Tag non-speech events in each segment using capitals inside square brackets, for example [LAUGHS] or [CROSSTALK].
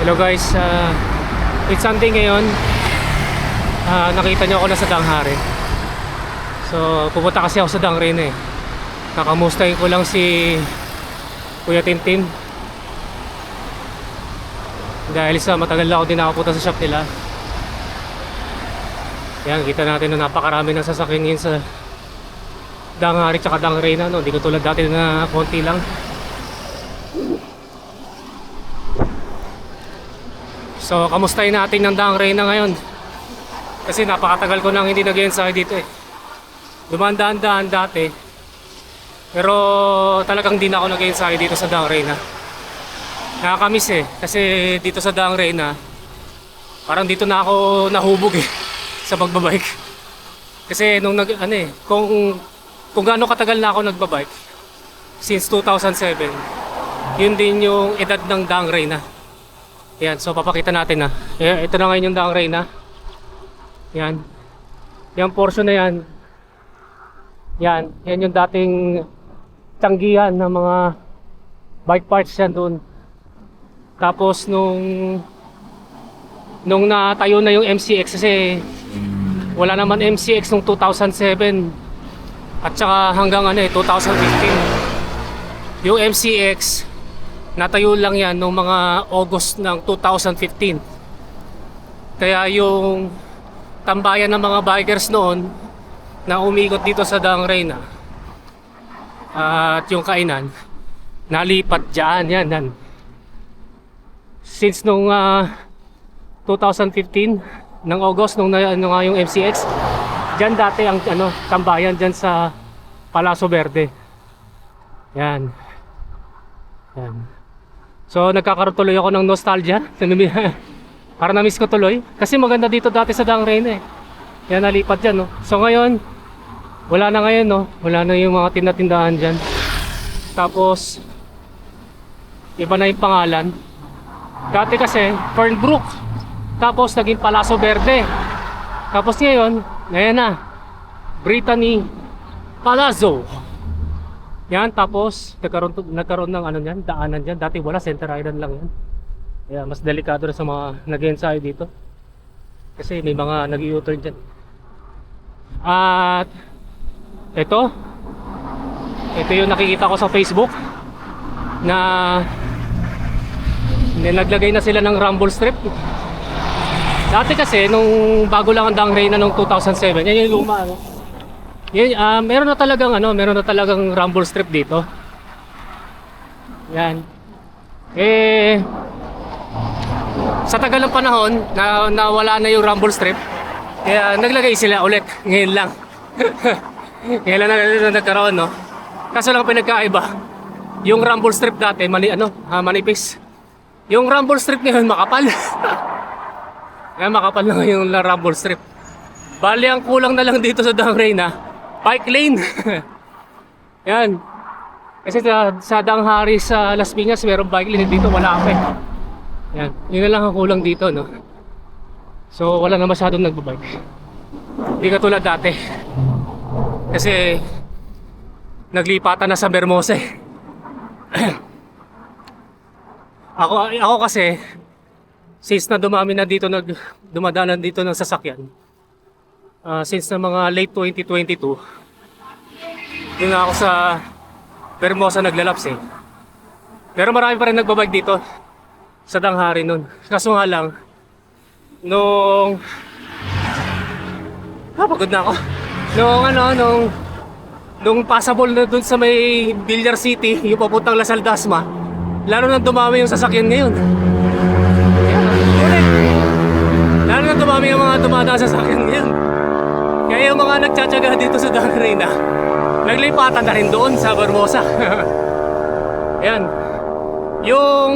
Hello guys, uh, it's Sunday ngayon. Ah, nakita niyo ako na sa Danghari. So, pupunta kasi ako sa Dangrena eh. Nakamustahin ko lang si Kuya Tintin. Dahil sa matagal na ako din nakapunta sa shop nila. Yan, kita natin na napakarami ng sasakyan ngayon sa Danghari tsaka Dangrena. No? Hindi ko tulad dati na konti lang. So, kamustahin natin ng Dang Reyna ngayon. Kasi napakatagal ko nang hindi nag-ensayo dito eh. Dumandaan-daan dati. Pero talagang di na ako nag-ensayo dito sa Dang Reyna. Nakakamiss eh. Kasi dito sa Dang Reyna, parang dito na ako nahubog eh. [LAUGHS] Sa pagbabike. Kasi nung nag, ano eh, kung, kung gaano katagal na ako nagbabike, since 2007, yun din yung edad ng Dang Reyna. Yan, so papakita natin na. Eh, ito na ngayon yung Daang Reyna. Yan. Yung portion na yan. Yan, yan yung dating tanggihan ng mga bike parts yan doon. Tapos nung nung natayo na yung MCX kasi wala naman MCX nung 2007 at saka hanggang ano eh 2015 yung MCX natayo lang yan noong mga August ng 2015 kaya yung tambayan ng mga bikers noon na umikot dito sa Dang Reyna at yung kainan nalipat dyan. Yan yan. Since nung ah, 2015 ng August nung ano nga yung MCX dyan dati ang ano tambayan dyan sa Palaso Verde. Yan. Yan So nagkakaroon tuloy ako ng nostalgia. [LAUGHS] Para na-miss ko tuloy. Kasi maganda dito dati sa Dang Reyna eh. Yan nalipat dyan no. So ngayon, wala na ngayon no. Wala na yung mga tinatindahan dyan. Tapos, iba na yung pangalan. Dati kasi, Fernbrook. Tapos naging Palaso Verde. Tapos ngayon, ngayon na. Brittany Palazzo. Yan, tapos nagkaroon, nagkaroon ng ano yan, daanan dyan. Dati wala, center island lang yan. Kaya mas delikado na sa mga nag-ensayo dito. Kasi may mga nag u-turn dyan. At ito, ito yung nakikita ko sa Facebook na nilaglagay na sila ng rumble strip. Dati kasi, nung bago lang ang Dang Reyna nung 2007, yan yung luma, ano? Yan, ah, meron na talagang ano, meron na talagang rumble strip dito. Yan. Eh sa tagal ng panahon na nawala na yung rumble strip, kaya naglagay sila ulit ngayon lang. [LAUGHS] ngayon lang na, nagkaroon, no? Kaso lang pinagkaiba, yung rumble strip dati, mani, ano, ah, manipis. Yung rumble strip ngayon makapal. [LAUGHS] Kaya makapal na ngayon yung rumble strip. Bali ang kulang na lang dito sa Dang Reyna, bike lane. [LAUGHS] Yan. Kasi sa, sa Danghari sa Las Piñas, merong bike lane dito, wala pa eh. Yan. Yun na lang ang kulang dito, no? So, wala na masyadong nagbabike. Hindi katulad dati. Kasi, naglipatan na sa Bermosa [CLEARS THROAT] eh. ako, ako kasi, since na dumami na dito, nag, dumadanan dito ng sasakyan, Ah, since na mga late 2022 doon na ako sa Bermosa naglalaps eh. Pero marami pa rin nagbabike dito sa Danghari nun. Kaso nga lang nung ah pagod na ako. Nung ano nung nung passable na dun sa may Billiard City yung papuntang Lasal Dasma lalo na dumami yung sasakyan ngayon. Lalo na dumami yung mga dumadaan sa sasakyan ngayon kaya yung mga nagtsatsaga dito sa Dang Reyna, naglipatan na rin doon sa Barbosa. [LAUGHS] Ayan. Yung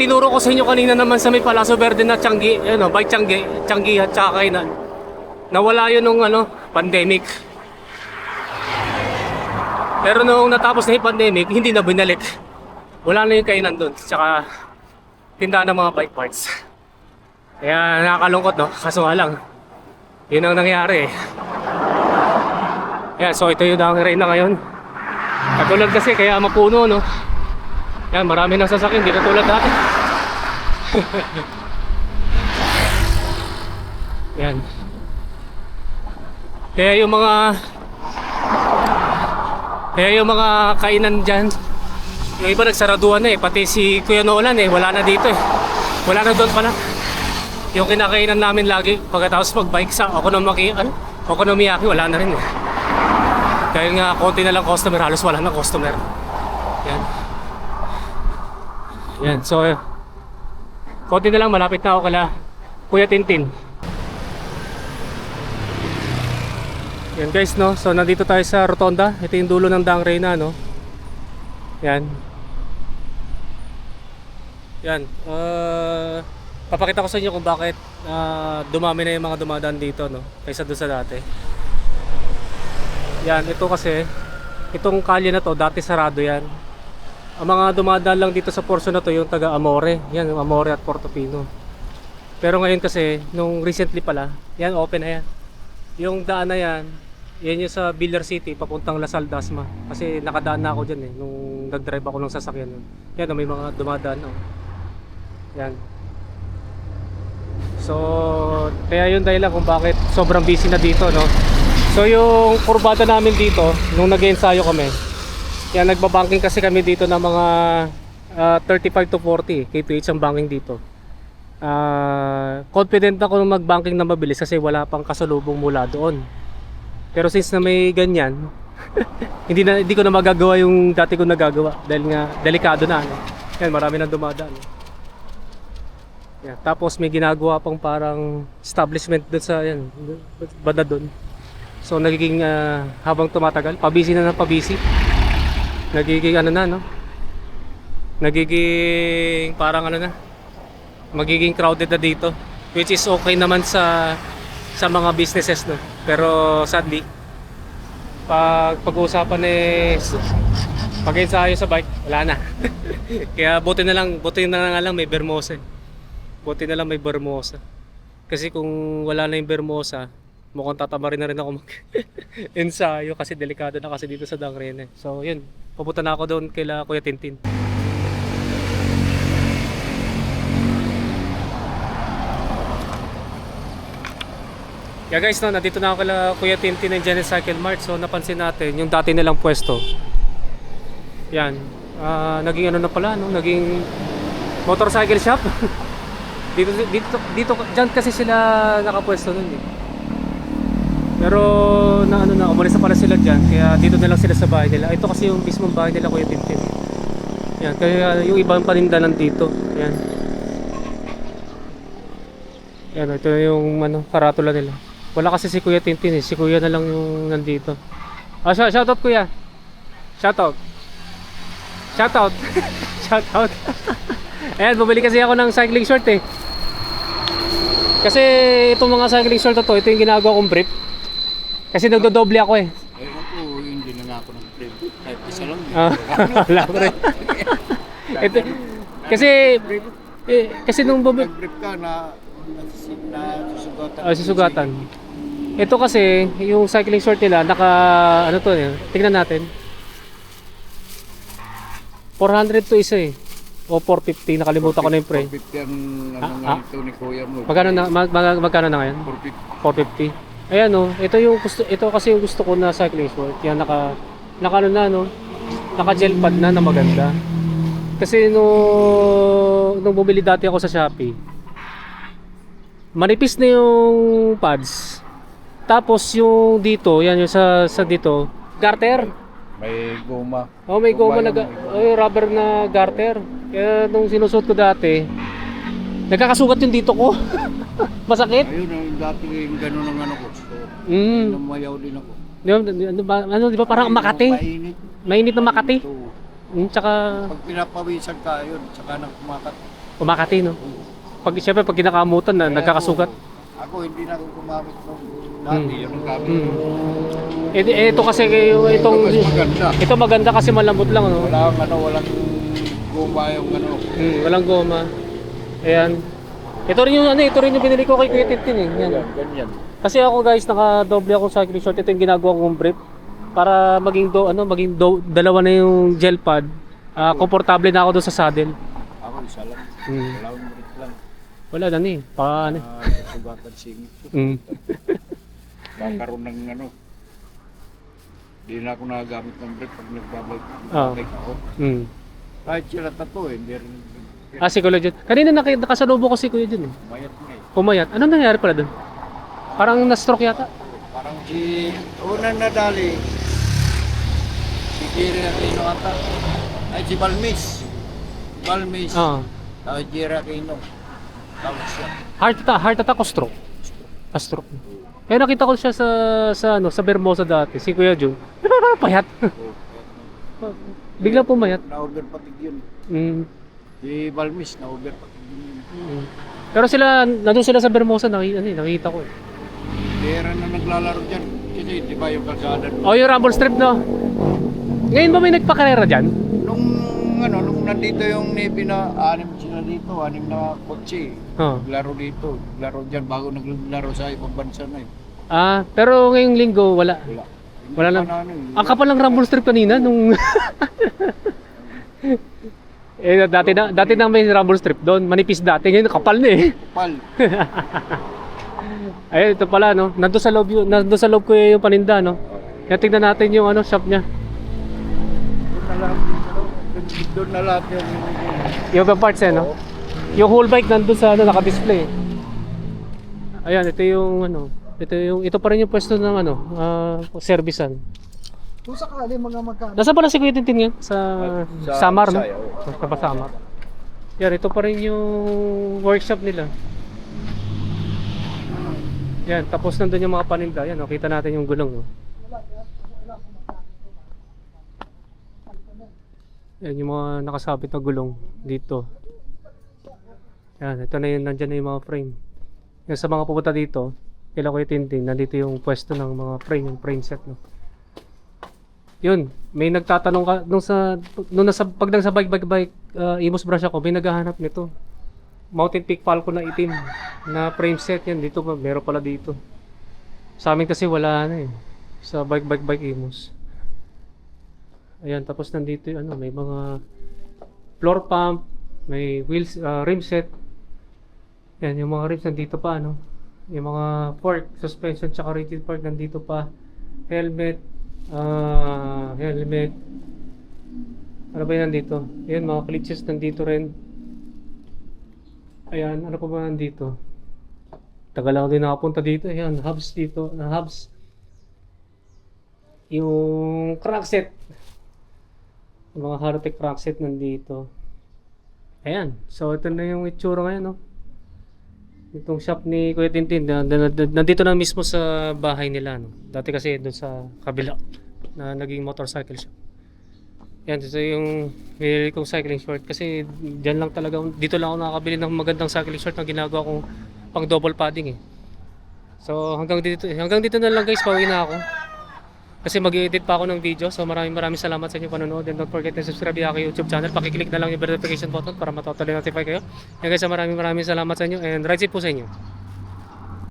tinuro ko sa inyo kanina naman sa may Palaso Verde na Changi, ano, bike Changi, Changi at saka kainan. Nawala yun nung ano, pandemic. Pero nung natapos na yung pandemic, hindi na binalik. Wala na yung kainan doon. Tsaka tindahan ng mga bike parts. Kaya nakakalungkot no, kaso nga lang, yun ang nangyari eh. Yan, so ito yung Dang Reyna ngayon. Katulad kasi kaya mapuno no. Yan, marami nang sasakyan, di katulad dati. [LAUGHS] Yan. Kaya yung mga kaya yung mga kainan dyan yung iba nagsaraduhan na eh pati si Kuya Nolan eh wala na dito eh wala na doon pala yung kinakainan namin lagi pagkatapos magbike sa Okonomaki ano? Okonomiyaki wala na rin eh dahil nga konti na lang customer halos wala na customer yan yan so konti na lang malapit na ako kala Kuya Tintin Yan guys no, so nandito tayo sa Rotonda. Ito yung dulo ng Dang Reyna no. Yan. Yan. Uh, papakita ko sa inyo kung bakit uh, dumami na yung mga dumadaan dito no, kaysa doon sa dati. Yan, ito kasi itong kalye na to dati sarado yan. Ang mga dumadaan lang dito sa portion na to yung taga Amore. Yan, yung Amore at Portofino. Pero ngayon kasi, nung recently pala, yan open na yan. Yung daan na yan, yan yung sa Villar City, papuntang Lasal Dasma. Kasi nakadaan na ako dyan eh, nung nag-drive ako ng sasakyan. Yan, may mga dumadaan. Oh. Yan. So, kaya yun dahilan kung bakit sobrang busy na dito, no? So, yung kurbada namin dito, nung nag-ensayo kami, yan, nagbabanking kasi kami dito ng mga ah, 35 to 40 kph ang banking dito. Ah, confident ako na mag-banking na mabilis kasi wala pang kasalubong mula doon. Pero since na may ganyan, [LAUGHS] hindi na hindi ko na magagawa yung dati ko nagagawa dahil nga delikado na ano. Yan, marami nang dumadaan. Yan, tapos may ginagawa pang parang establishment doon sa yan, banda doon. So nagiging ah, habang tumatagal, pabisi na ng pabisi. Nagiging ano na no. Nagiging parang ano na. Magiging crowded na dito. Which is okay naman sa sa mga businesses no. Pero sadly pag pag-uusapan eh pag ensayo sa bike, wala na. [LAUGHS] Kaya buti na lang, buti na lang may Bermosa. eh. Buti na lang may Bermosa. Kasi kung wala na yung Bermosa, mukhang tatama na rin ako mag [LAUGHS] ensayo kasi delikado na kasi dito sa Dangrene. So yun, pupunta na ako doon kila Kuya Tintin. Yeah guys, no, nandito na ako kala Kuya Tintin ng Genesis Cycle Mart. So napansin natin yung dati nilang pwesto. Yan. Ah, naging ano na pala, no? Naging motorcycle shop. [LAUGHS] dito dito dito diyan kasi sila nakapwesto noon eh. Pero na ano na, umalis na pala sila diyan. Kaya dito na lang sila sa bahay nila. Ito kasi yung mismong bahay nila Kuya Tintin. Yan, kaya yung ibang paninda nandito. Yan. Yan, ito yung ano, karatula nila. Wala kasi si Kuya Tintin eh. Si Kuya na lang yung nandito. Ah, shout, shoutout Kuya. Shoutout. Shoutout. [LAUGHS] shoutout. Ayan, bumili kasi ako ng cycling short eh. Kasi itong mga cycling short na to, ito yung ginagawa kong brief. Kasi nagdodoble ako eh. Ewan ko, hindi na nga ako ng frame. Kahit isa lang. eh. Ah, [LAUGHS] wala ko rin. [LAUGHS] ito, kasi, eh, kasi nung bumili, Nag-brief ka na na susugatan. Ah, susugatan. Ito kasi, yung cycling short nila, naka, ano to eh, tingnan natin. 400 to isa eh. O 450, nakalimutan ko na yung pre. 450 ang ano Ah, nga ah. ito ni Kuya mo. Magkano na, mag, mag- magkano na ngayon? 450. 450. Ayan oh, ito yung gusto, ito kasi yung gusto ko na cycling short. Yan naka, naka ano na no, naka gel pad na na maganda. Kasi no, nung bumili dati ako sa Shopee, manipis na yung pads. Tapos yung dito, yan yung sa, sa dito, garter. May goma. Oh, may goma na, yung- ga- oh, rubber na garter. Kaya nung sinusuot ko dati, nagkakasugat yung dito ko. Masakit. Ayun, yung gano'n ang ano ko. So, Mm. namayaw din ako. Di ba, ano ba, ano, di ba parang Makati? Mainit. Mainit na Makati. Mm, tsaka Pag pinapawisan ka, yun, tsaka nang kumakat. Makati, no? Pag, syempre, pag kinakamutan na, Kaya nagkakasugat. Ako, ako, hindi na ako gumamit ng dati. Hmm. Yun ang gamit Mm. Eh, eh, ito kasi, yung, itong, Ito maganda. ito maganda kasi malambot lang, no? Walang ano, walang goma yung ano. Mm, walang goma. Ayan. Ito rin yung, ano, ito rin yung binili ko kay Kuya Tintin, eh. Yan. Ganyan. Kasi ako guys, naka-doble ako sa cycling short. Ito yung ginagawa kong brief para maging do ano, maging do, dalawa na yung gel pad. Ah, komportable na ako doon sa saddle. Ako, isa lang. Mm. Dalawang minute lang. Wala na ni. Pa, ano. Ah, sugatan singit. Mm. [LAUGHS] Kakaroon ng ano. Hindi na ako nagagamit ng brake pag nagbabike Ah. bike ako. Mm. Kahit sila tato eh, hindi rin Ah, si Kuya Jun. Kanina naki, nakasalubo ko si Kuya Jun. Eh. mayat nga eh. Pumayat. Ano nangyari pala doon? Parang na-stroke yata. Parang si unang nadali, si Jerry Aquino ata. Ay, si Balmis. Balmis. Ah. Tapos Jerry Aquino. Tapos siya. Heart attack, heart attack o stroke? Ah, stroke. Kaya nakita ko siya sa sa ano, sa Bermosa dati, si Kuya Jun. [LAUGHS] Payat. [LAUGHS] Oh, Bigla pumayat. Na-over patig yun. Mm. Si Balmis, na-over patig yun. Mm. Pero sila, nandun sila sa Bermosa, nakita, ano, eh, nakita ko eh. Pera na naglalaro dyan. Kasi di ba yung kalsada? Oh, yung rumble strip, no? Ngayon ba may nagpakarera dyan? Nung ano, nung nandito yung Navy na anim sila dito, anim na kotse. Oh. Naglaro dito, naglaro dyan bago naglaro sa ibang bansa na eh. Ah, pero ngayong linggo, wala. Wala. Wala lang. Na. Ang kapal ng rumble strip kanina nung... [LAUGHS] eh, dati na, dati na may rumble strip doon. Manipis dati. Ngayon, kapal na eh. Pal. [LAUGHS] Ayun, ito pala, no? Nandun sa loob, yun, nandun sa loob ko yung paninda, no? Kaya tignan natin yung ano, shop niya. Doon na lahat. Yun. Yung ibang parts, eh, no? Yung whole bike nandun sa ano, naka-display. Ayan, ito yung ano, ito yung ito pa rin yung pwesto ng ano, ah, servicean. Kung sakali mga magkano. Nasaan pala si Kuya Tintin ngayon? Sa, Sa Samar, no? Bisaya, oo. Sa pa Samar. Yan, ito pa rin yung workshop nila. Yan, tapos nandun yung mga paninda. Yan, oh, kita natin yung gulong. No? Yan, yung mga nakasabit na gulong dito. Yan, ito na yun, nandyan na yung mga frame. Yan, sa mga pupunta dito, kailan ko yung tintin, nandito yung pwesto ng mga frame, yung frame set. No? Yun, may nagtatanong ka nung sa nung nasa pag nasa bike bike bike uh, Imos brush ako, may naghahanap nito. Mountain Peak Falcon na itim na frame set yan dito pa meron pala dito. Sa amin kasi wala na eh sa bike bike bike Imos. Ayan, tapos nandito yung ano, may mga floor pump, may wheels uh, rim set. Yan, yung mga rims nandito pa ano. Yung mga fork, suspension tsaka rigid fork nandito pa. Helmet, Ah, helmet. Ano ba yan nandito? Ayan, mga klitses nandito rin. Ayan, ano pa ba nandito? Tagal ako din nakapunta dito. Ayan, hubs dito. Na hubs. Yung crankset. Yung mga Harotech crankset nandito. Ayan. So, ito na yung itsura ngayon, no? Itong shop ni Kuya Tintin, na, na, na- nandito na mismo sa bahay nila. No? Dati kasi doon sa kabila na naging motorcycle shop. Yan, ito yung binili kong cycling short kasi dyan lang talaga, dito lang ako nakakabili ng magandang cycling short na ginagawa kong pang double padding eh. So hanggang dito, hanggang dito na lang guys, pauwi na ako. Kasi mag-edit pa ako ng video. So maraming maraming salamat sa inyo panonood. And don't forget to subscribe yung YouTube channel. Pakiclick na lang yung verification button para matotally notify kayo. And guys, maraming maraming salamat sa inyo. And ride po sa inyo.